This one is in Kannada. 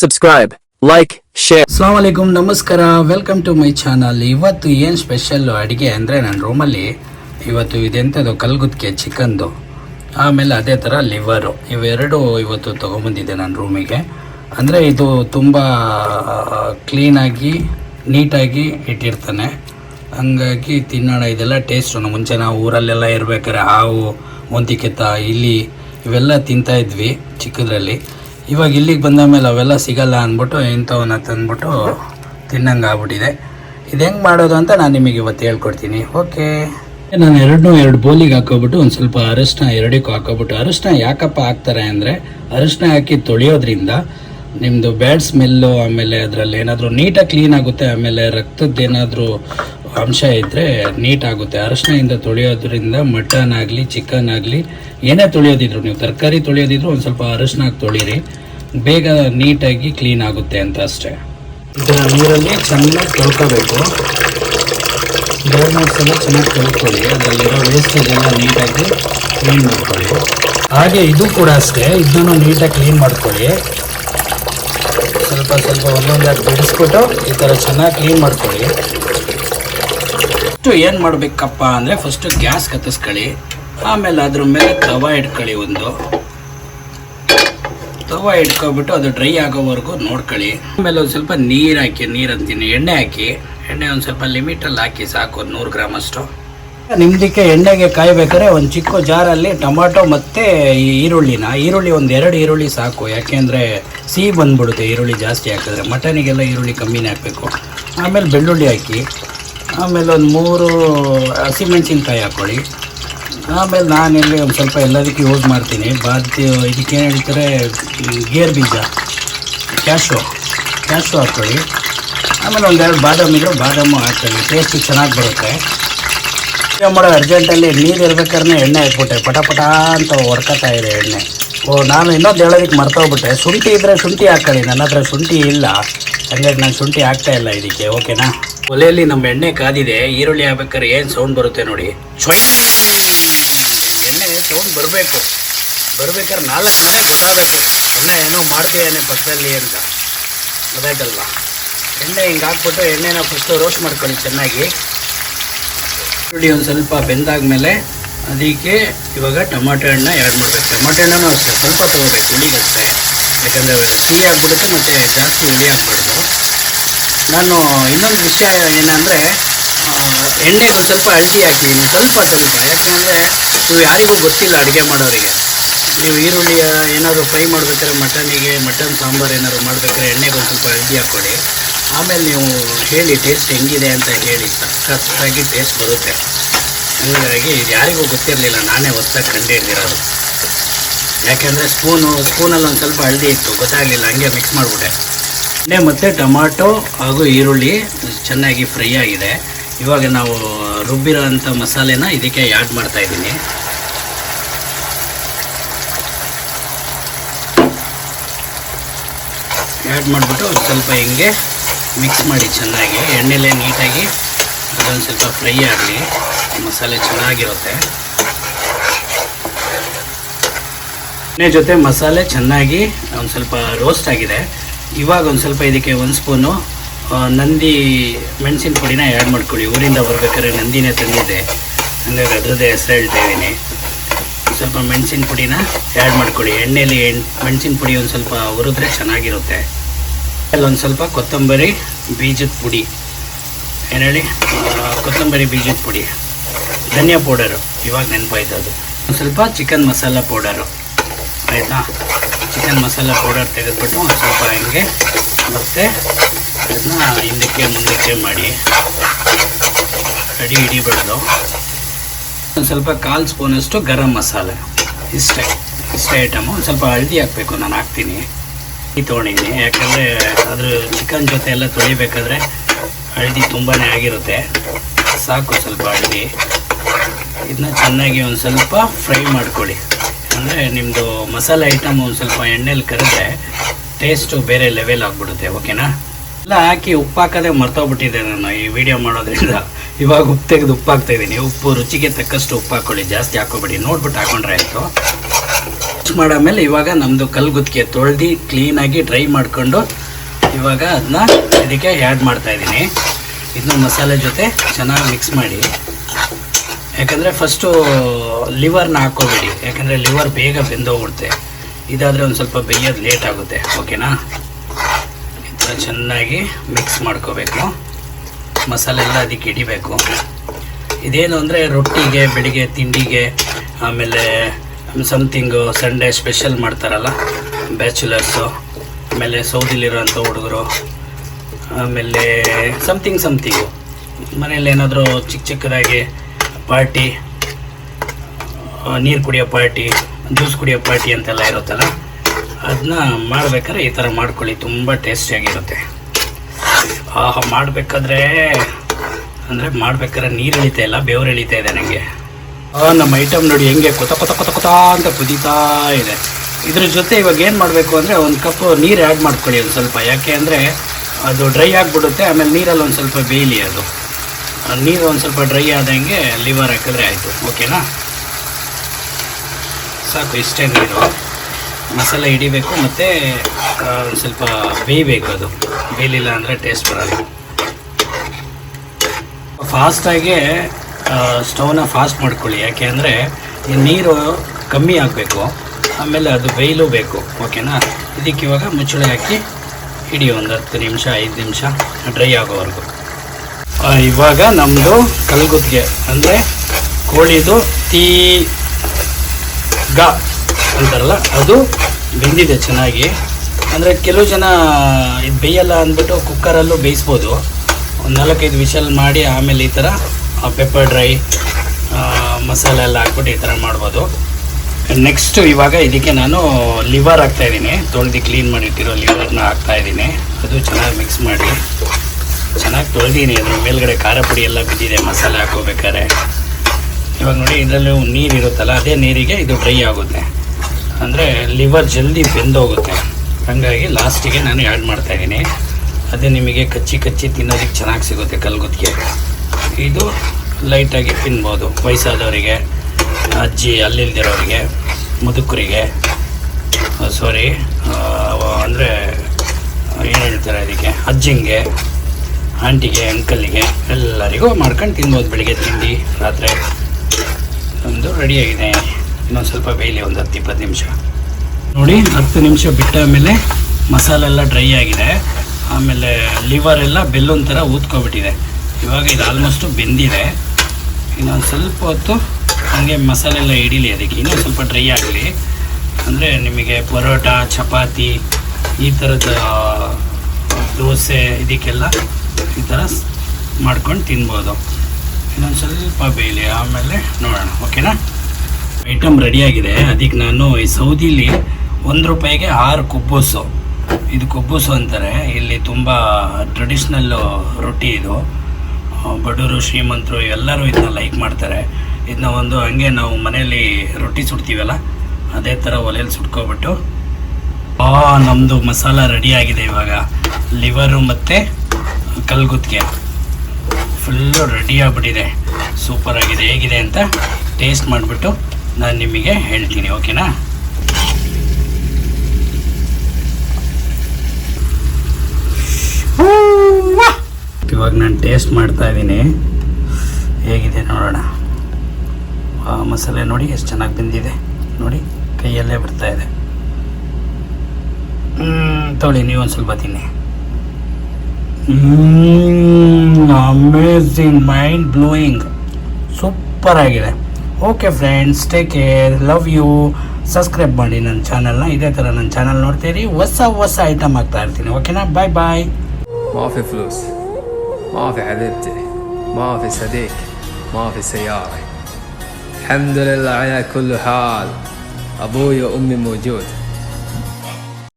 subscribe, ಲೈಕ್ ಶೇರ್ ಅಸ್ಲಾಂ ನಮಸ್ಕಾರ ವೆಲ್ಕಮ್ ಟು ಮೈ ಚಾನಲ್ ಇವತ್ತು ಏನು ಸ್ಪೆಷಲ್ ಅಡುಗೆ ಅಂದರೆ ನನ್ನ ರೂಮಲ್ಲಿ ಇವತ್ತು ಇದೆಂಥದ್ದು ಕಲ್ಗುತ್ತಿಗೆ ಚಿಕನ್ದು. ಆಮೇಲೆ ಅದೇ ಥರ ಲಿವರು ಇವೆರಡು ಇವತ್ತು ತೊಗೊಂಬಂದಿದ್ದೆ ನನ್ನ ರೂಮಿಗೆ ಅಂದರೆ ಇದು ತುಂಬ ಕ್ಲೀನಾಗಿ ನೀಟಾಗಿ ಇಟ್ಟಿರ್ತಾನೆ. ಹಂಗಾಗಿ ತಿನ್ನೋಣ ಇದೆಲ್ಲ ಟೇಸ್ಟು ಮುಂಚೆ ನಾವು ಊರಲ್ಲೆಲ್ಲ ಇರ್ಬೇಕಾದ್ರೆ ಹಾವು ಒಂತಿಕೆತ್ತ ಇಲ್ಲಿ ಇವೆಲ್ಲ ತಿಂತಾಯಿದ್ವಿ ಚಿಕ್ಕದ್ರಲ್ಲಿ. ಇವಾಗ ಇಲ್ಲಿಗೆ ಬಂದ ಮೇಲೆ ಅವೆಲ್ಲ ಸಿಗಲ್ಲ ಅಂದ್ಬಿಟ್ಟು ಇಂಥವನ್ನ ತಂದ್ಬಿಟ್ಟು ತಿನ್ನಂಗೆ ಆಗ್ಬಿಟ್ಟಿದೆ. ಇದು ಹೆಂಗೆ ಮಾಡೋದು ಅಂತ ನಾನು ನಿಮಗೆ ಇವತ್ತು ಹೇಳ್ಕೊಡ್ತೀನಿ. ಓಕೆ. ನಾನು ಎರಡನ್ನೂ ಎರಡು ಬೋಲಿಗೆ ಹಾಕೋಬಿಟ್ಟು ಒಂದು ಸ್ವಲ್ಪ ಅರಶಿನ ಎರಡಕ್ಕೂ ಹಾಕೋಬಿಟ್ಟು ಅರಶಿನ ಯಾಕಪ್ಪ ಹಾಕ್ತಾರೆ ಅಂದರೆ ಅರಶಿನ ಹಾಕಿ ತೊಳೆಯೋದ್ರಿಂದ ನಿಮ್ಮದು ಬ್ಯಾಡ್ ಸ್ಮೆಲ್ಲು, ಆಮೇಲೆ ಅದರಲ್ಲಿ ಏನಾದರೂ ನೀಟಾಗಿ ಕ್ಲೀನ್ ಆಗುತ್ತೆ, ಆಮೇಲೆ ರಕ್ತದ್ದೇನಾದರೂ ಅಂಶ ಇದ್ದರೆ ನೀಟಾಗುತ್ತೆ ಅರಶಿನದಿಂದ ತೊಳೆಯೋದ್ರಿಂದ ಮಟನ್ ಆಗಲಿ, ಚಿಕನ್ ಆಗಲಿ ಏನೇ ತೊಳೆಯೋದಿದ್ರು, ನೀವು ತರಕಾರಿ ತೊಳೆಯೋದಿದ್ರು ಒಂದು ಸ್ವಲ್ಪ ಅರಶಿನ ಹಾಕಿ ತೊಳೀರಿ. ಬೇಗ ನೀಟಾಗಿ ಕ್ಲೀನ್ ಆಗುತ್ತೆ ಅಂತ ಅಷ್ಟೇ. ಇದನ್ನು ನೀರಲ್ಲಿ ಚೆನ್ನಾಗಿ ತೊಳ್ಕೋಬೇಕು. ಎರಡು ಎಲ್ಲ ಚೆನ್ನಾಗಿ ತೊಳ್ಕೊಳ್ಳಿ. ಅದರಲ್ಲಿರೋ ವೇಸ್ಟೇಜ್ ಎಲ್ಲ ನೀಟಾಗಿ ಕ್ಲೀನ್ ಮಾಡ್ಕೊಳ್ಳಿ. ಹಾಗೆ ಇದು ಕೂಡ ಅಷ್ಟೇ. ಇದನ್ನು ನೀಟಾಗಿ ಕ್ಲೀನ್ ಮಾಡ್ಕೊಳ್ಳಿ. ಸ್ವಲ್ಪ ಸ್ವಲ್ಪ ಒಂದೊಂದಾಗಿ ಬಿಡಿಸ್ಬಿಟ್ಟು ಈ ಥರ ಚೆನ್ನಾಗಿ ಕ್ಲೀನ್ ಮಾಡ್ಕೊಳ್ಳಿ. ಫಸ್ಟು ಏನು ಮಾಡಬೇಕಪ್ಪ ಅಂದರೆ ಫಸ್ಟು ಗ್ಯಾಸ್ ಕತ್ತಿಸ್ಕೊಳ್ಳಿ ಆಮೇಲೆ ಅದ್ರ ಮೇಲೆ ತವ ಇಟ್ಕೊಳ್ಳಿ ಒಂದು. ತವ ಇಟ್ಕೊಂಡ್ಬಿಟ್ಟು ಅದು ಡ್ರೈ ಆಗೋವರೆಗೂ ನೋಡ್ಕೊಳ್ಳಿ. ಆಮೇಲೆ ಒಂದು ಸ್ವಲ್ಪ ನೀರು ಹಾಕಿ, ನೀರು ಅಂತೀನಿ. ಎಣ್ಣೆ ಹಾಕಿ, ಎಣ್ಣೆ ಒಂದು ಸ್ವಲ್ಪ ಲಿಮಿಟಲ್ಲಿ ಹಾಕಿ ಸಾಕು, ಒಂದು ನೂರು ಗ್ರಾಮ್ ಅಷ್ಟು. ನಿಮ್ದಕ್ಕೆ ಎಣ್ಣೆಗೆ ಕಾಯಬೇಕಾದ್ರೆ ಒಂದು ಚಿಕ್ಕ ಜಾರಲ್ಲಿ ಟೊಮಾಟೊ ಮತ್ತು ಈ ಈರುಳ್ಳಿನ, ಈರುಳ್ಳಿ ಒಂದು ಎರಡು ಈರುಳ್ಳಿ ಸಾಕು. ಯಾಕೆಂದರೆ ಸಿಹಿ ಬಂದ್ಬಿಡುತ್ತೆ ಈರುಳ್ಳಿ ಜಾಸ್ತಿ ಹಾಕಿದ್ರೆ. ಮಟನಿಗೆಲ್ಲ ಈರುಳ್ಳಿ ಕಮ್ಮಿನೇ ಹಾಕಬೇಕು. ಆಮೇಲೆ ಬೆಳ್ಳುಳ್ಳಿ ಹಾಕಿ, ಆಮೇಲೆ ಒಂದು ಮೂರು ಹಸಿಮೆಣಸಿನ್ಕಾಯಿ ಹಾಕ್ಕೊಳ್ಳಿ ಆಮೇಲೆ ನಾನು ಇಲ್ಲಿ ಒಂದು ಸ್ವಲ್ಪ ಎಲ್ಲದಕ್ಕೂ ಯೂಸ್ ಮಾಡ್ತೀನಿ ಬಾತಿ ಇದಕ್ಕೆ ಏನು ಹೇಳ್ತಾರೆ ಗೇರ್ ಬೀಜ ಕ್ಯಾಶು ಕ್ಯಾಶು ಹಾಕ್ಕೊಳ್ಳಿ ಆಮೇಲೆ ಒಂದೆರಡು ಬಾದಾಮಿ ಇದ್ರೆ ಬಾದಾಮು ಹಾಕ್ತೀನಿ ಟೇಸ್ಟ್ ಚೆನ್ನಾಗಿ ಬರುತ್ತೆ ಮಾಡೋ ಅರ್ಜೆಂಟಲ್ಲಿ ನೀರು ಇರ್ಬೇಕಾದ್ರೆ ಎಣ್ಣೆ ಹಾಕ್ಬಿಟ್ಟೆ ಪಟ ಪಟ ಅಂತ ಹೊಡ್ಕೊತಾ ಇದೆ ಎಣ್ಣೆ ಓ ನಾನು ಇನ್ನೊಂದು ಹೇಳೋದಕ್ಕೆ ಮರ್ತೋಗ್ಬಿಟ್ಟೆ ಶುಂಠಿ ಇದ್ದರೆ ಶುಂಠಿ ಹಾಕ್ಕೊಳ್ಳಿ ನನ್ನ ಹತ್ರ ಶುಂಠಿ ಇಲ್ಲ ಹಂಗಾಗಿ ನಾನು ಶುಂಠಿ ಹಾಕ್ತಾ ಇಲ್ಲ ಇದಕ್ಕೆ ಓಕೆನಾ ಒಲೆಯಲ್ಲಿ ನಮ್ಮ ಎಣ್ಣೆ ಕಾದಿದೆ ಈರುಳ್ಳಿ ಹಾಕ್ಬೇಕಾದ್ರೆ ಏನು ಸೌಂಡ್ ಬರುತ್ತೆ ನೋಡಿ ಸೌಂಡ್ ಬರಬೇಕು. ಬರ್ಬೇಕಾದ್ರೆ ನಾಲ್ಕು ಮನೆ ಗೊತ್ತಾಗಬೇಕು ಎಣ್ಣೆ ಏನೋ ಮಾಡ್ತೀಯೇನೆ ಪಕ್ಕದಲ್ಲಿ ಅಂತ. ಅದಾಯ್ತಲ್ವ? ಎಣ್ಣೆ ಹಿಂಗೆ ಹಾಕ್ಬಿಟ್ಟು ಎಣ್ಣೆನ ಫಸ್ಟು ರೋಸ್ಟ್ ಮಾಡ್ಕೊಳ್ಳಿ ಚೆನ್ನಾಗಿ. ಈರುಳ್ಳಿ ಒಂದು ಸ್ವಲ್ಪ ಬೆಂದಾದ್ಮೇಲೆ ಅದಕ್ಕೆ ಇವಾಗ ಟೊಮಾಟೊ ಹಣ್ಣು ಎರಡು ಮಾಡಬೇಕು. ಟೊಮಾಟೊ ಹಣ್ಣು ಅಷ್ಟೇ, ಸ್ವಲ್ಪ ತೊಗೋಬೇಕು ಹುಳಿಗಷ್ಟೇ ಯಾಕಂದರೆ ಸಿಹಿ ಆಗಿಬಿಡುತ್ತೆ ಮತ್ತು ಜಾಸ್ತಿ ಹುಳಿ ಹಾಕ್ಬಾರ್ದು ನಾನು ಇನ್ನೊಂದು ವಿಷಯ ಏನಂದರೆ ಎಣ್ಣೆಗೆ ಒಂದು ಸ್ವಲ್ಪ ಹಳದಿ ಹಾಕಿ ಇನ್ನು ಸ್ವಲ್ಪ ಸ್ವಲ್ಪ, ಯಾಕೆಂದರೆ ನೀವು ಯಾರಿಗೂ ಗೊತ್ತಿಲ್ಲ ಅಡುಗೆ ಮಾಡೋರಿಗೆ. ನೀವು ಈರುಳ್ಳಿ ಏನಾದರೂ ಫ್ರೈ ಮಾಡ್ಬೇಕಾದ್ರೆ ಮಟನಿಗೆ, ಮಟನ್ ಸಾಂಬಾರು ಏನಾದ್ರು ಮಾಡ್ಬೇಕಾದ್ರೆ ಎಣ್ಣೆಗೆ ಒಂದು ಸ್ವಲ್ಪ ಹಳದಿ ಹಾಕ್ಕೊಳ್ಳಿ. ಆಮೇಲೆ ನೀವು ಹೇಳಿ ಟೇಸ್ಟ್ ಹೆಂಗಿದೆ ಅಂತ ಹೇಳಿ ಸಖತ್ತಾಗಿ ಟೇಸ್ಟ್ ಬರುತ್ತೆ. ಹಂಗಾಗಿ ಇದು ಯಾರಿಗೂ ಗೊತ್ತಿರಲಿಲ್ಲ, ನಾನೇ ಹೊಸ್ದಾಗಿ ಕಂಡು ಹಿಡಿದಿರೋದು ಯಾಕೆಂದರೆ ಸ್ಪೂನು ಸ್ಪೂನಲ್ಲಿ ಒಂದು ಸ್ವಲ್ಪ ಹಳದಿ ಇತ್ತು, ಗೊತ್ತಾಗಲಿಲ್ಲ, ಹಂಗೆ ಮಿಕ್ಸ್ ಮಾಡಿಬಿಟ್ಟೆ. ಎಣ್ಣೆ ಮತ್ತು ಟೊಮಾಟೊ ಹಾಗೂ ಈರುಳ್ಳಿ ಚೆನ್ನಾಗಿ ಫ್ರೈ ಆಗಿದೆ. ಇವಾಗ ನಾವು ರುಬ್ಬಿರೋ ಅಂಥ ಮಸಾಲೆನ ಇದಕ್ಕೆ ಆ್ಯಡ್ ಮಾಡ್ತಾ ಆ್ಯಡ್ ಮಾಡಿಬಿಟ್ಟು ಒಂದು ಸ್ವಲ್ಪ ಹಿಂಗೆ ಮಿಕ್ಸ್ ಮಾಡಿ ಚೆನ್ನಾಗಿ, ಎಣ್ಣೆಲೆ ನೀಟಾಗಿ, ಅದೊಂದು ಸ್ವಲ್ಪ ಫ್ರೈ ಆಗಲಿ, ಮಸಾಲೆ ಚೆನ್ನಾಗಿರುತ್ತೆ. ಎಣ್ಣೆ ಜೊತೆ ಮಸಾಲೆ ಚೆನ್ನಾಗಿ ಒಂದು ಸ್ವಲ್ಪ ರೋಸ್ಟ್ ಆಗಿದೆ. ಇವಾಗ ಒಂದು ಸ್ವಲ್ಪ ಇದಕ್ಕೆ ಒಂದು ಸ್ಪೂನು ನಂದಿ ಮೆಣಸಿನ ಪುಡಿನ ಆ್ಯಡ್ ಮಾಡ್ಕೊಳ್ಳಿ. ಊರಿಂದ ಬರ್ಬೇಕಾದ್ರೆ ನಂದಿನೇ ತಂದಿದೆ ಹಂಗಾಗಿ ಅದರದ್ದೇ ಹೆಸರು ಹೇಳ್ತಾ ಇದ್ದೀನಿ. ಸ್ವಲ್ಪ ಮೆಣಸಿನ ಪುಡಿನ ಆ್ಯಡ್ ಮಾಡ್ಕೊಳ್ಳಿ. ಎಣ್ಣೆಲಿ ಮೆಣಸಿನ ಪುಡಿ ಒಂದು ಸ್ವಲ್ಪ ಹುರಿದ್ರೆ ಚೆನ್ನಾಗಿರುತ್ತೆ. ಅಲ್ಲೊಂದು ಸ್ವಲ್ಪ ಕೊತ್ತಂಬರಿ ಬೀಜದ ಪುಡಿ. ಏನು ಕೊತ್ತಂಬರಿ ಬೀಜದ ಪುಡಿ. ಧನಿಯಾ ಪೌಡರು. ಇವಾಗ ನೆನಪಾಯ್ತು ಅದು. ಒಂದು ಸ್ವಲ್ಪ ಚಿಕನ್ ಮಸಾಲ ಪೌಡರು. ಆಯಿತಾ? ಚಿಕನ್ ಮಸಾಲ ಪೌಡರ್ ತೆಗೆದುಬಿಟ್ಟು ಒಂದು ಸ್ವಲ್ಪ ಹಿಂಗೆ ಮತ್ತು ಅದನ್ನ ಹಿಂದಕ್ಕೆ ಮುಂದಕ್ಕೆ ಮಾಡಿ. ರೆಡಿ ಹಿಡಿಬಾರ್ದು ಒಂದು ಸ್ವಲ್ಪ ಕಾಲು ಸ್ಪೂನಷ್ಟು ಗರಂ ಮಸಾಲೆ. ಇಷ್ಟೇ. ಇಷ್ಟೇ ಐಟಮು ಒಂದು ಸ್ವಲ್ಪ ಹಳದಿ ಹಾಕಬೇಕು. ನಾನು ಹಾಕ್ತೀನಿ. ತೊಗೊಂಡಿದ್ದೀನಿ. ಯಾಕಂದರೆ ಅದ್ರ ಚಿಕನ್ ಜೊತೆ ಎಲ್ಲ ತೊಳಿಬೇಕಾದ್ರೆ ಹಳದಿ ತುಂಬಾ ಆಗಿರುತ್ತೆ. ಸಾಕು ಸ್ವಲ್ಪ ಹಳದಿ. ಇದನ್ನ ಚೆನ್ನಾಗಿ ಒಂದು ಸ್ವಲ್ಪ ಫ್ರೈ ಮಾಡ್ಕೊಳ್ಳಿ. ಅಂದರೆ ನಿಮ್ಮದು ಮಸಾಲೆ ಐಟಮ್ ಒಂದು ಸ್ವಲ್ಪ ಎಣ್ಣೆಲಿ ಕರೆದ್ರೆ ಟೇಸ್ಟು ಬೇರೆ ಲೆವೆಲ್ ಆಗಿಬಿಡುತ್ತೆ ಓಕೆನಾ ಎಲ್ಲ ಹಾಕಿ ಉಪ್ಪು ಹಾಕೋದೇ ಮರ್ತೋಗ್ಬಿಟ್ಟಿದ್ದೆ ನಾನು ಈ ವಿಡಿಯೋ ಮಾಡೋದ್ರಿಂದ. ಇವಾಗ ಉಪ್ಪು ತೆಗೆದು ಉಪ್ಪು ಹಾಕ್ತಾಯಿದ್ದೀನಿ ಉಪ್ಪು ರುಚಿಗೆ ತಕ್ಕಷ್ಟು ಉಪ್ಪು ಹಾಕ್ಕೊಳ್ಳಿ ಜಾಸ್ತಿ ಹಾಕೋಬೇಡಿ ನೋಡ್ಬಿಟ್ಟು ಹಾಕೊಂಡ್ರೆ ಆಯಿತು. ಮಾಡಾದ್ಮೇಲೆ ಇವಾಗ ನಮ್ಮದು ಕಲ್ಗುತ್ತಿಗೆ ತೊಳ್ದು ಕ್ಲೀನಾಗಿ ಡ್ರೈ ಮಾಡಿಕೊಂಡು ಇವಾಗ ಅದನ್ನ ಇದಕ್ಕೆ ಆ್ಯಡ್ ಮಾಡ್ತಾ ಇದನ್ನು ಇದನ್ನ ಮಸಾಲೆ ಜೊತೆ ಚೆನ್ನಾಗಿ ಮಿಕ್ಸ್ ಮಾಡಿ. ಯಾಕಂದರೆ ಫಸ್ಟು ಲಿವರ್ನ ಹಾಕೋಬೇಡಿ. ಯಾಕಂದರೆ ಲಿವರ್ ಬೇಗ ಬೆಂದೋಗ್ಬಿಡುತ್ತೆ ಇದಾದರೆ ಒಂದು ಸ್ವಲ್ಪ ಬೇಯೋದು ಲೇಟ್ ಆಗುತ್ತೆ. ಓಕೆನಾ ಥರ ಚೆನ್ನಾಗಿ ಮಿಕ್ಸ್ ಮಾಡ್ಕೋಬೇಕು. ಮಸಾಲೆ ಎಲ್ಲ ಅದಕ್ಕೆ ಹಿಡಿಬೇಕು. ಇದೇನು ಅಂದರೆ ರೊಟ್ಟಿಗೆ, ಬೆಳಿಗ್ಗೆ ತಿಂಡಿಗೆ, ಆಮೇಲೆ ಸಮಥಿಂಗು ಸಂಡೇ ಸ್ಪೆಷಲ್ ಮಾಡ್ತಾರಲ್ಲ? ಬ್ಯಾಚುಲರ್ಸು ಆಮೇಲೆ ಸೌದಿಲಿರೋಂಥ ಹುಡುಗರು, ಆಮೇಲೆ ಸಮಥಿಂಗ್ ಸಮಥಿಂಗು ಮನೇಲಿ ಏನಾದರೂ ಚಿಕ್ಕ ಚಿಕ್ಕದಾಗಿ ಪಾರ್ಟಿ ನೀರು ಕುಡಿಯೋ ಪಾರ್ಟಿ ಜ್ಯೂಸ್ ಕುಡಿಯೋ ಪಾರ್ಟಿ ಅಂತೆಲ್ಲ ಇರುತ್ತಲ್ಲ ಅದನ್ನ ಮಾಡ್ಬೇಕಾದ್ರೆ ಈ ಥರ ಮಾಡ್ಕೊಳ್ಳಿ, ತುಂಬ ಟೇಸ್ಟಿಯಾಗಿರುತ್ತೆ ಆಹಾ, ಮಾಡಬೇಕಾದ್ರೆ, ಅಂದರೆ ಮಾಡ್ಬೇಕಾದ್ರೆ ನೀರು ಇಳಿತಾ ಇಲ್ಲ, ಬೆವರು ಇಳಿತಾ ಇದೆ ನನಗೆ ನಮ್ಮ ಐಟಮ್ ನೋಡಿ ಹೆಂಗೆ ಕೊತ ಕೊತ ಕೊತ ಕೊತ ಅಂತ ಕುದೀತಾ ಇದೆ. ಇದ್ರ ಜೊತೆ ಇವಾಗ ಏನು ಮಾಡಬೇಕು ಅಂದರೆ ಒಂದು ಕಪ್ ನೀರು ಆ್ಯಡ್ ಮಾಡ್ಕೊಳ್ಳಿ ಒಂದು ಸ್ವಲ್ಪ. ಯಾಕೆ ಅಂದರೆ ಅದು ಡ್ರೈ ಆಗಿಬಿಡುತ್ತೆ, ಆಮೇಲೆ ನೀರಲ್ಲಿ ಒಂದು ಸ್ವಲ್ಪ ಬೇಯಲಿ ಅದು. ನೀರು ಒಂದು ಸ್ವಲ್ಪ ಡ್ರೈ ಆದಂಗೆ ಲಿವರ್ ಹಾಕಿದ್ರೆ ಆಯಿತು. ಓಕೆನಾ ಸಾಕು, ಇಷ್ಟೇ ನೀರು. ಮಸಾಲೆ ಹಿಡಿಬೇಕು ಮತ್ತು ಒಂದು ಸ್ವಲ್ಪ ಬೇಯಬೇಕು ಅದು. ಬೇಯಲಿಲ್ಲ ಅಂದರೆ ಟೇಸ್ಟ್ ಬರಲ್ಲ. ಫಾಸ್ಟಾಗಿ ಸ್ಟವ್ನ ಫಾಸ್ಟ್ ಮಾಡ್ಕೊಳ್ಳಿ. ಯಾಕೆ ಅಂದರೆ ನೀರು ಕಮ್ಮಿ ಆಗಬೇಕು. ಆಮೇಲೆ ಅದು ಬೇಯಲು ಬೇಕು. ಓಕೆನಾ ಇದಕ್ಕೆ ಇವಾಗ ಮುಚ್ಚಳ ಹಾಕಿ ಹಿಡಿ ಒಂದು ಹತ್ತು ನಿಮಿಷ, ಐದು ನಿಮಿಷ ಡ್ರೈ ಆಗೋವರೆಗೂ. ಇವಾಗ ನಮ್ಮದು ಕಲ್ಗುತ್ತಿಗೆ ಅಂದರೆ ಕೋಳಿದು ತೀ ಗ ಅಂತಾರಲ್ಲ, ಅದು ಬೆಂದಿದೆ ಚೆನ್ನಾಗಿ. ಅಂದರೆ ಕೆಲವು ಜನ ಇದು ಬೇಯಲ್ಲ ಅಂದ್ಬಿಟ್ಟು ಕುಕ್ಕರಲ್ಲೂ ಬೇಯಿಸ್ಬೋದು. ಒಂದು ನಾಲ್ಕೈದು ವಿಷಲ್ ಮಾಡಿ ಆಮೇಲೆ ಈ ಥರ ಪೆಪ್ಪರ್ ಡ್ರೈ ಮಸಾಲೆ ಎಲ್ಲ ಹಾಕ್ಬಿಟ್ಟು ಈ ಥರ ಮಾಡ್ಬೋದು. ನೆಕ್ಸ್ಟ್ ಇವಾಗ ಇದಕ್ಕೆ ನಾನು ಲಿವರ್ ಹಾಕ್ತಾ ಇದ್ದೀನಿ. ತೊಳೆದು ಕ್ಲೀನ್ ಮಾಡಿಟ್ಟಿರೋ ಲಿವರ್ನ ಹಾಕ್ತಾ ಇದ್ದೀನಿ. ಅದು ಚೆನ್ನಾಗಿ ಮಿಕ್ಸ್ ಮಾಡಿ. ಚೆನ್ನಾಗಿ ತೊಳೆದೀನಿ. ಅದ್ರ ಮೇಲ್ಗಡೆ ಖಾರ ಪುಡಿ ಎಲ್ಲ ಬಿದ್ದಿದೆ. ಮಸಾಲೆ ಹಾಕೋಬೇಕಾದ್ರೆ ಇವಾಗ ನೋಡಿ, ಇದರಲ್ಲಿ ನೀರು ಇರುತ್ತಲ್ಲ, ಅದೇ ನೀರಿಗೆ ಇದು ಡ್ರೈ ಆಗುತ್ತೆ. ಅಂದರೆ ಲಿವರ್ ಜಲ್ದಿ ಬೆಂದೋಗುತ್ತೆ. ಹಾಗಾಗಿ ಲಾಸ್ಟಿಗೆ ನಾನು ಆ್ಯಡ್ ಮಾಡ್ತಾಯಿದ್ದೀನಿ ಅದೇ ನಿಮಗೆ ಕಚ್ಚಿ ಕಚ್ಚಿ ತಿನ್ನೋದಕ್ಕೆ ಚೆನ್ನಾಗಿ ಸಿಗುತ್ತೆ ಕಲ್ಗುತ್ತಿಗೆ. ಇದು ಲೈಟಾಗಿ ತಿನ್ಬೋದು. ವಯಸ್ಸಾದವರಿಗೆ, ಅಜ್ಜಿ ಅಲ್ಲಿಲ್ದಿರೋರಿಗೆ, ಮುದುಕರಿಗೆ. ಸಾರಿ ಅಂದರೆ ಏನು ಹೇಳ್ತಾರೆ ಅದಕ್ಕೆ ಅಜ್ಜಿಂಗೆ ಆಂಟಿಗೆ ಅಂಕಲ್ಗೆ ಎಲ್ಲರಿಗೂ ಮಾಡ್ಕೊಂಡು ತಿನ್ಬೋದು ಬೆಳಿಗ್ಗೆ ತಿಂಡಿ, ರಾತ್ರಿ. ಒಂದು ರೆಡಿಯಾಗಿದೆ ಇನ್ನೊಂದು ಸ್ವಲ್ಪ ಬೇಯಲಿ ಒಂದು ಹತ್ತು ಇಪ್ಪತ್ತು ನಿಮಿಷ. ನೋಡಿ, ಹತ್ತು ನಿಮಿಷ ಬಿಟ್ಟ ಮೇಲೆ ಮಸಾಲೆ ಎಲ್ಲ ಡ್ರೈ ಆಗಿದೆ. ಆಮೇಲೆ ಲಿವರ್ ಎಲ್ಲ ಬೆಲ್ಲೊಂಥರ ಥರ ಊದ್ಕೊಬಿಟ್ಟಿದೆ. ಇವಾಗ ಇದು ಆಲ್ಮೋಸ್ಟು ಬೆಂದಿದೆ. ಇನ್ನೊಂದು ಸ್ವಲ್ಪ ಹೊತ್ತು ಹಾಗೆ ಮಸಾಲೆ ಎಲ್ಲ ಹಿಡೀಲಿ ಅದಕ್ಕೆ. ಇನ್ನೊಂದು ಸ್ವಲ್ಪ ಡ್ರೈ ಆಗಲಿ. ಅಂದರೆ ನಿಮಗೆ ಪರೋಟ, ಚಪಾತಿ, ಈ ಥರದ ದೋಸೆ ಇದಕ್ಕೆಲ್ಲ ಈ ಥರ ಮಾಡ್ಕೊಂಡು ತಿನ್ಬೋದು. ಇನ್ನೊಂದು ಸ್ವಲ್ಪ ಬೇಯಲಿ. ಆಮೇಲೆ ನೋಡೋಣ. ಓಕೆನಾ? ಐಟಮ್ ರೆಡಿಯಾಗಿದೆ ಅದಕ್ಕೆ ನಾನು ಈ ಸೌದಿಲಿ ಒಂದು ರೂಪಾಯಿಗೆ ಆರು ಕುಬ್ಬೂಸು. ಇದು ಕುಬ್ಬೂಸು ಅಂತಾರೆ. ಇಲ್ಲಿ ತುಂಬ ಟ್ರೆಡಿಷ್ನಲ್ಲು ರೊಟ್ಟಿ ಇದು. ಬಡವರು, ಶ್ರೀಮಂತರು ಎಲ್ಲರೂ ಇದನ್ನ ಲೈಕ್ ಮಾಡ್ತಾರೆ. ಇದನ್ನ ಒಂದು ಹಂಗೆ ನಾವು ಮನೆಯಲ್ಲಿ ರೊಟ್ಟಿ ಸುಡ್ತೀವಲ್ಲ, ಅದೇ ಥರ ಒಲೆಯಲ್ಲಿ ಸುಟ್ಕೊಬಿಟ್ಟು, ಆ ನಮ್ಮದು ಮಸಾಲ ರೆಡಿಯಾಗಿದೆ ಇವಾಗ. ಲಿವರು ಮತ್ತು ಕಲ್ಗುತ್ತಿಗೆ ಫುಲ್ಲು ರೆಡಿ ಆಗಿಬಿಟ್ಟಿದೆ. ಸೂಪರಾಗಿದೆ ಹೇಗಿದೆ ಅಂತ ಟೇಸ್ಟ್ ಮಾಡಿಬಿಟ್ಟು ನಾನು ನಿಮಗೆ ಹೇಳ್ತೀನಿ ಓಕೆನಾ ಇವಾಗ ನಾನು ಟೇಸ್ಟ್ ಮಾಡ್ತಾ ಇದ್ದೀನಿ ಹೇಗಿದೆ ನೋಡೋಣ. ಆ ಮಸಾಲೆ ನೋಡಿ ಎಷ್ಟು ಚೆನ್ನಾಗಿ ಬಂದಿದೆ. ನೋಡಿ, ಕೈಯಲ್ಲೇ ಬರ್ತಾ ಇದೆ. ತೊಳಿ ನೀವು ಒಂದು ಸ್ವಲ್ಪ ತಿನ್ನಿ. ಅಮೇಝಿಂಗ್ ಮೈಂಡ್ ಬ್ಲೂಯಿಂಗ್ ಸೂಪರ್ ಆಗಿದೆ. Okay friends take care love you subscribe ಮಾಡಿ ನನ್ನ ಚಾನಲ್ನ ಇದೇ ಥರ ನನ್ನ ಚಾನಲ್ ನೋಡ್ತೀರಿ ಹೊಸ ಹೊಸ ಐಟಮ್ ಆಗ್ತಾ ಇರ್ತೀನಿ. ಓಕೆನಾ ಬಾಯ್ ಬಾಯ್ ಆಫೀಸ್ ما في حبيبتي ما في صديق ما في سيارة. الحمد لله على كل حال أبوي وأمي موجود.